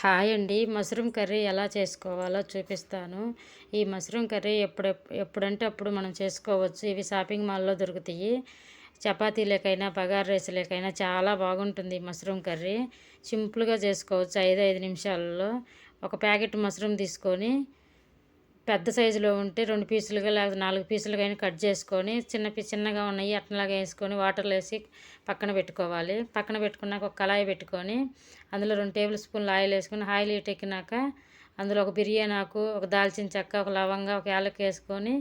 Hi అండి. Mushroom curry ఎలా చేసుకోవాలో చూపిస్తాను. ఈ మష్రూమ్ కర్రీ ఎప్పుడు ఎప్పుడంటే అప్పుడు మనం చేసుకోవచ్చు. ఇవి షాపింగ్ మాల్లో దొరుకుతాయి. చపాతీలకైనా బగార్ రైస్లకైనా చాలా బాగుంటుంది మష్రూమ్ కర్రీ. సింపుల్గా చేసుకోవచ్చు ఐదు ఐదు నిమిషాల్లో. ఒక ప్యాకెట్ మష్రూమ్ తీసుకొని పెద్ద సైజులో ఉంటే రెండు పీసులుగా లేకపోతే నాలుగు పీసులుగా అయినా కట్ చేసుకొని చిన్న చిన్నగా ఉన్నాయి అట్నలాగా వేసుకొని వాటర్లో వేసి పక్కన పెట్టుకోవాలి. పక్కన పెట్టుకున్నాక ఒక కళాయి పెట్టుకొని అందులో రెండు టేబుల్ స్పూన్లు ఆయిల్ వేసుకొని ఆయిల్ ఎక్కినాక అందులో ఒక బిర్యానీ ఆకు ఒక దాల్చిన చెక్క ఒక లవంగా ఒక యాలక్ వేసుకొని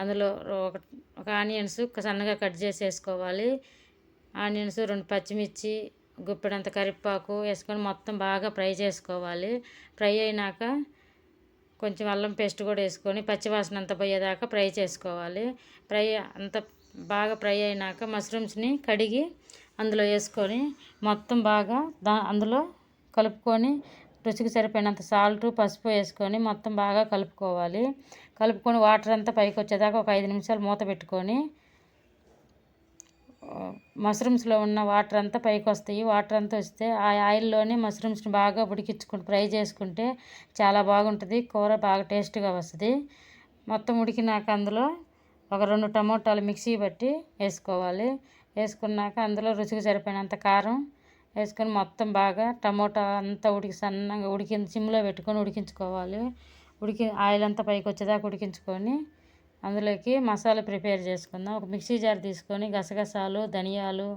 అందులో ఒక ఒక ఆనియన్స్ సన్నగా కట్ చేసి వేసుకోవాలి. ఆనియన్స్ రెండు పచ్చిమిర్చి గుప్పెడంత కరివేపాకు వేసుకొని మొత్తం బాగా ఫ్రై చేసుకోవాలి. ఫ్రై అయినాక కొంచెం అల్లం పేస్ట్ కూడా వేసుకొని పచ్చివాసన అంతా పోయేదాకా ఫ్రై చేసుకోవాలి. ఫ్రై అంత బాగా ఫ్రై అయినాక మష్రూమ్స్ని కడిగి అందులో వేసుకొని మొత్తం బాగా దా అందులో కలుపుకొని రుచికి సరిపోయినంత సాల్ట్ పసుపు వేసుకొని మొత్తం బాగా కలుపుకోవాలి. కలుపుకొని వాటర్ అంతా పైకి వచ్చేదాకా ఒక ఐదు నిమిషాలు మూత పెట్టుకొని మష్రూమ్స్లో ఉన్న వాటర్ అంతా పైకి వస్తాయి. వాటర్ అంతా వస్తే ఆ ఆయిల్లోనే మష్రూమ్స్ని బాగా ఉడికించుకుని ఫ్రై చేసుకుంటే చాలా బాగుంటుంది. కూర బాగా టేస్ట్గా వస్తుంది. మొత్తం ఉడికినాక అందులో ఒక రెండు టమోటాలు మిక్సీ పట్టి వేసుకోవాలి. వేసుకున్నాక అందులో రుచికి సరిపోయినంత కారం వేసుకొని మొత్తం బాగా టమోటా అంతా ఉడికి సన్నగా ఉడికి సిమ్లో పెట్టుకొని ఉడికించుకోవాలి. ఉడికి ఆయిల్ అంతా పైకి వచ్చేదాకా ఉడికించుకొని అందులోకి మసాలా ప్రిపేర్ చేసుకుందాం. ఒక మిక్సీ జార్ తీసుకొని గసగసాలు ధనియాలు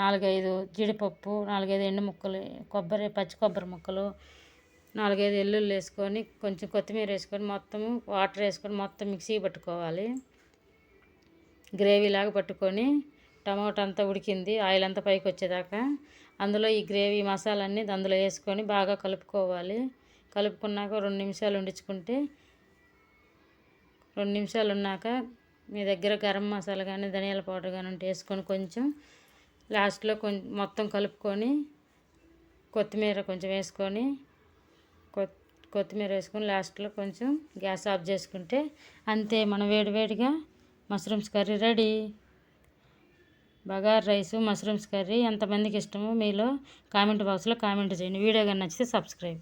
నాలుగైదు జీడిపప్పు నాలుగైదు ఎండు ముక్కలు కొబ్బరి పచ్చి కొబ్బరి ముక్కలు నాలుగైదు ఎల్లుళ్ళు వేసుకొని కొంచెం కొత్తిమీర వేసుకొని మొత్తం వాటర్ వేసుకొని మొత్తం మిక్సీ పట్టుకోవాలి. గ్రేవీ లాగా పట్టుకొని టమాటా అంతా ఉడికింది. ఆయిల్ అంతా పైకి వచ్చేదాకా అందులో ఈ గ్రేవీ మసాలన్నీ అందులో వేసుకొని బాగా కలుపుకోవాలి. కలుపుకున్నాక రెండు నిమిషాలు ఉండించుకుంటే రెండు నిమిషాలు ఉన్నాక మీ దగ్గర గరం మసాలా కానీ ధనియాల పౌడర్ కానీ ఉంటే వేసుకొని కొంచెం లాస్ట్లో కొంచెం మొత్తం కలుపుకొని కొత్తిమీర కొంచెం వేసుకొని కొత్తిమీర వేసుకొని లాస్ట్లో కొంచెం గ్యాస్ ఆఫ్ చేసుకుంటే అంతే. మనం వేడివేడిగా mushrooms curry ready. Bagara rice mushrooms curry ఎంతమందికి ఇష్టమో మీలో కామెంట్ బాక్స్లో కామెంట్ చేయండి. వీడియో కానీ నచ్చితే సబ్స్క్రైబ్.